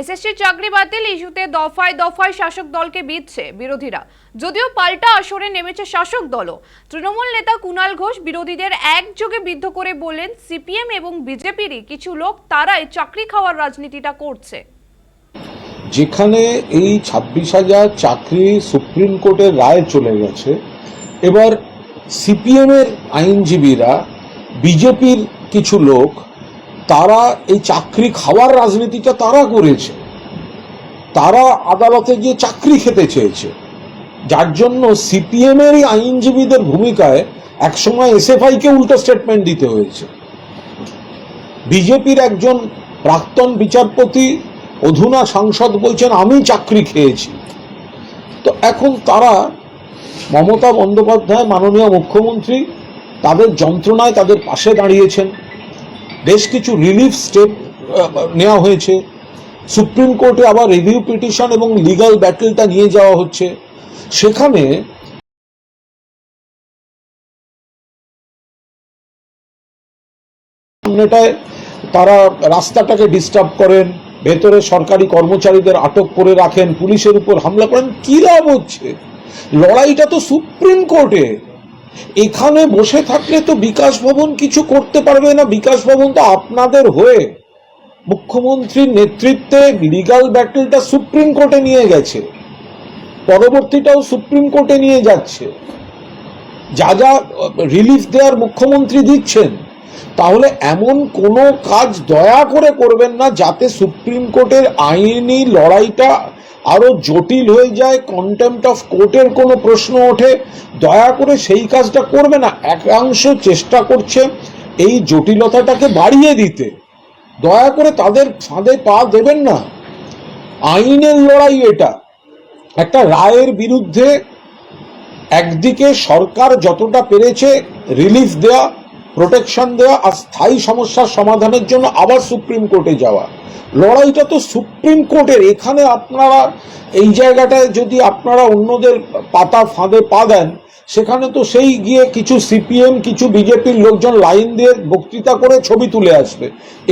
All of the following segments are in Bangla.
এসএসসি চাকরি বাতিল, ইস্যুতে দফায় দফায় শাসক দলকে বিধছে বিরোধীরা। যদিও পাল্টা আসরে নেমেছে শাসক দলও। তৃণমূল নেতা কুণাল ঘোষ বিরোধীদের একযোগে বিদ্ধ করে বললেন, সিপিএম এবং বিজেপিরই কিছু লোক তারাই চাকরি খাওয়ার রাজনীতিটা করছে। যেখানে এই ছাব্বিশ হাজার চাকরি সুপ্রিম কোর্টের রায় চলে গেছে, এবার সিপিএম এর আইনজীবীরা, বিজেপির কিছু লোক তারা এই চাকরি খাওয়ার রাজনীতিটা তারা করেছে। তারা আদালতে গিয়ে চাকরি খেতে চেয়েছে। যার জন্য সিপিএম এর আইনজীবীদের ভূমিকায় একসময় এসএফআই কে উল্টো স্টেটমেন্ট দিতে হয়েছে। বিজেপির একজন প্রাক্তন বিচারপতি, অধুনা সাংসদ বলছেন, আমি চাকরি খেয়েছি। তো এখন তারা মমতা বন্দ্যোপাধ্যায়, মাননীয় মুখ্যমন্ত্রী, তাদের যন্ত্রণায় তাদের পাশে দাঁড়িয়েছেন। বেশ কিছু রিলিফ স্টেপ নেওয়া হয়েছে। সুপ্রিম কোর্টে আবার রিভিউ পিটিশন এবং লিগাল ব্যাটেলটা নিয়ে যাওয়া হচ্ছে। সেখানে তারা রাস্তাটাকে ডিস্টার্ব করেন, ভেতরে সরকারি কর্মচারীদের আটক করে রাখেন, পুলিশের উপর হামলা করেন। কি লাভ হচ্ছে? লড়াইটা তো সুপ্রিম কোর্টে এখানে বসে থাকলে তো বিকাশ ভবন কিছু করতে পারবে না। বিকাশ ভবন তো আপনাদের হয়ে মুখ্যমন্ত্রীর নেতৃত্বে লিগাল ব্যাটেলটা সুপ্রিম কোর্টে নিয়ে গেছে। পরবর্তীটাও সুপ্রিম কোর্টে নিয়ে যাচ্ছে। যা যা রিলিফ দেওয়ার মুখ্যমন্ত্রী দিচ্ছেন, তাহলে এমন কোনো কাজ দয়া করে করবেন না যাতে সুপ্রিম কোর্টের আইনি লড়াইটা আরও জটিল হয়ে যায় কন্টেম্পট অফ কোর্টের কোনো প্রশ্ন ওঠে। দয়া করে সেই কাজটা করবে না, একাংশ চেষ্টা করছে এই জটিলতাটাকে বাড়িয়ে দিতে। দয়া করে তাদের ফাঁদে পা দেবেন না। আইনের লড়াই এটা। একটা রায়ের বিরুদ্ধে একদিকে সরকার যতটা পেরেছে রিলিফ দেওয়া প্রোটেকশন দেওয়া আর স্থায়ী সমস্যার সমাধানের জন্য আবার সুপ্রিম কোর্টে যাওয়া। লড়াইটা তো সুপ্রিম কোর্টের। এখানে আপনারা এই জায়গাটায় যদি আপনারা অন্যদের পাতা ফাঁদে পা দেন, সেখানে তো সেই গিয়ে কিছু সিপিএম, কিছু বিজেপির লোকজন লাইন দিয়ে বক্তৃতা করে ছবি তুলে আসবে।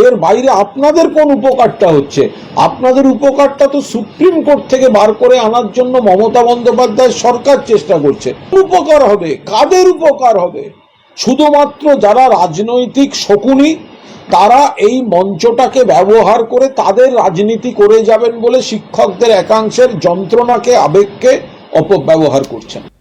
এর বাইরে আপনাদের কোন উপকারটা হচ্ছে? আপনাদের উপকারটা তো সুপ্রিম কোর্ট থেকে বার করে আনার জন্য মমতা বন্দ্যোপাধ্যায় সরকার চেষ্টা করছে। উপকার হবে, কাদের উপকার হবে? শুধুমাত্র যারা রাজনৈতিক শকুনি, তারা এই মঞ্চটাকে ব্যবহার করে তাদের রাজনীতি করে যাবেন বলে শিক্ষকদের একাংশের যন্ত্রণাকে, আবেগকে অপব্যবহার করছেন।